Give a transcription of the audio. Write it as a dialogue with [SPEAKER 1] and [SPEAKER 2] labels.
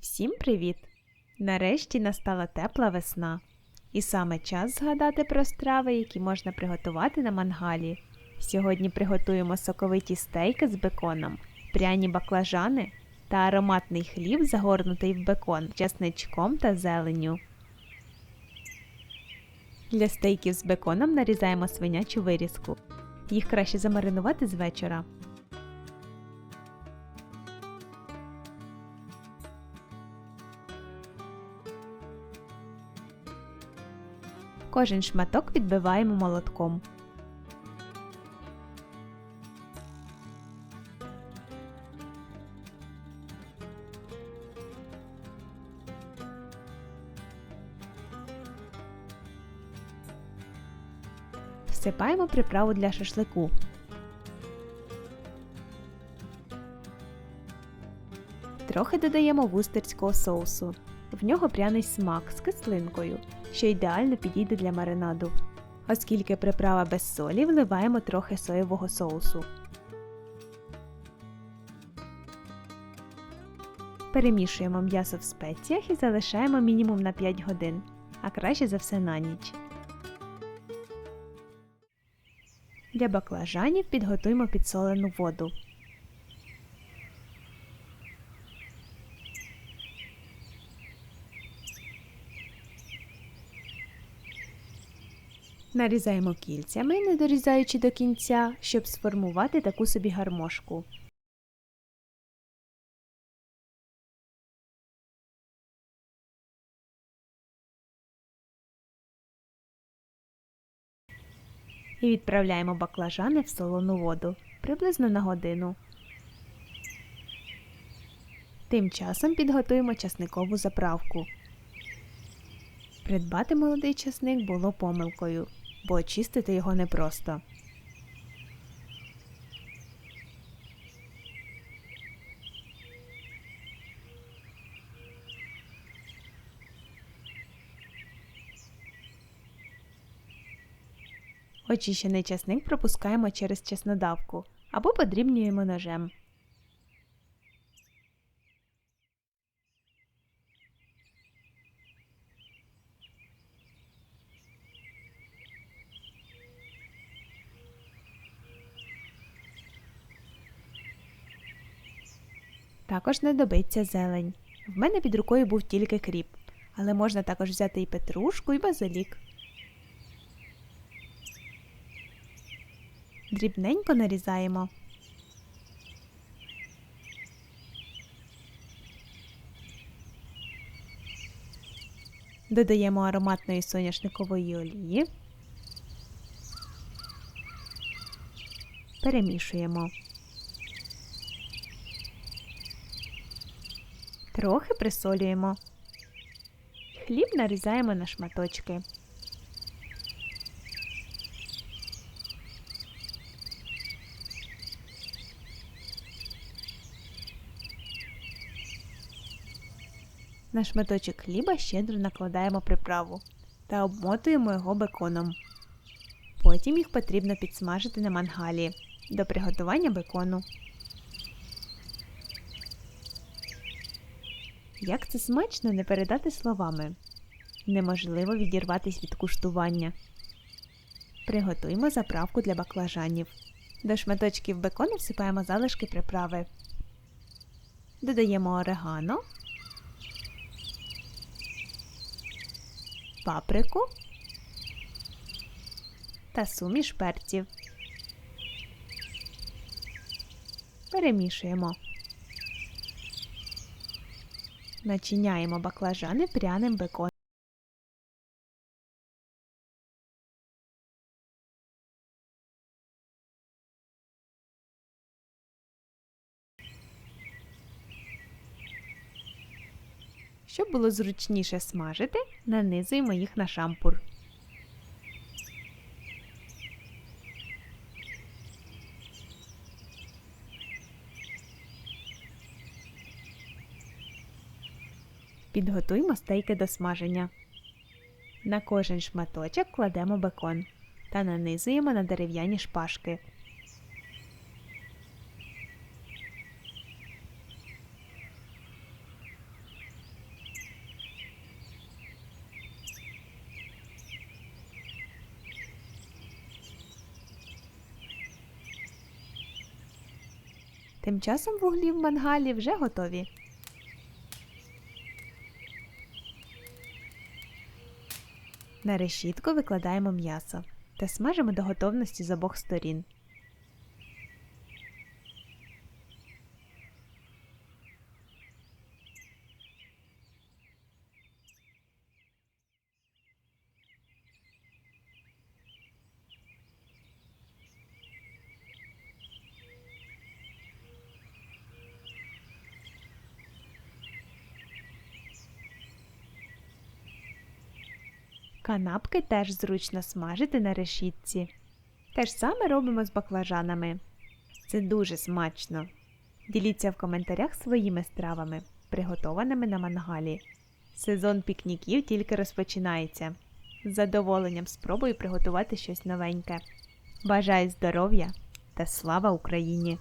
[SPEAKER 1] Всім привіт! Нарешті настала тепла весна. І саме час згадати про страви, які можна приготувати на мангалі. Сьогодні приготуємо соковиті стейки з беконом, пряні баклажани та ароматний хліб, загорнутий в бекон, часничком та зеленню. Для стейків з беконом нарізаємо свинячу вирізку. Їх краще замаринувати з вечора. Кожен шматок відбиваємо молотком. Всипаємо приправу для шашлику. Трохи додаємо вустерського соусу. В нього пряний смак з кислинкою, що ідеально підійде для маринаду. Оскільки приправа без солі, вливаємо трохи соєвого соусу. Перемішуємо м'ясо в спеціях і залишаємо мінімум на 5 годин, а краще за все на ніч. Для баклажанів підготуємо підсолену воду. Нарізаємо кільцями, не дорізаючи до кінця, щоб сформувати таку собі гармошку. І відправляємо баклажани в солону воду приблизно на годину. Тим часом підготуємо часникову заправку. Придбати молодий часник було помилкою, бо очистити його непросто. Очищений часник пропускаємо через чеснодавку або подрібнюємо ножем. Також знадобиться зелень. В мене під рукою був тільки кріп, але можна також взяти і петрушку, і базилік. Дрібненько нарізаємо. Додаємо ароматної соняшникової олії. Перемішуємо. Трохи присолюємо. Хліб нарізаємо на шматочки. На шматочок хліба щедро накладаємо приправу та обмотуємо його беконом. Потім їх потрібно підсмажити на мангалі до приготування бекону. Як це смачно не передати словами. Неможливо відірватися від куштування. Приготуємо заправку для баклажанів. До шматочків бекону всипаємо залишки приправи. Додаємо орегано, паприку та суміш перців. Перемішуємо. Начиняємо баклажани пряним беконом. Щоб було зручніше смажити, нанизуємо їх на шампур. Підготуймо стейки до смаження. На кожен шматочок кладемо бекон та нанизуємо на дерев'яні шпажки. Тим часом вуглі в мангалі вже готові. На решітку викладаємо м'ясо та смажимо до готовності з обох сторін. Канапки теж зручно смажити на решітці. Те ж саме робимо з баклажанами. Це дуже смачно. Діліться в коментарях своїми стравами, приготованими на мангалі. Сезон пікніків тільки розпочинається. З задоволенням спробую приготувати щось новеньке. Бажаю здоров'я та слава Україні!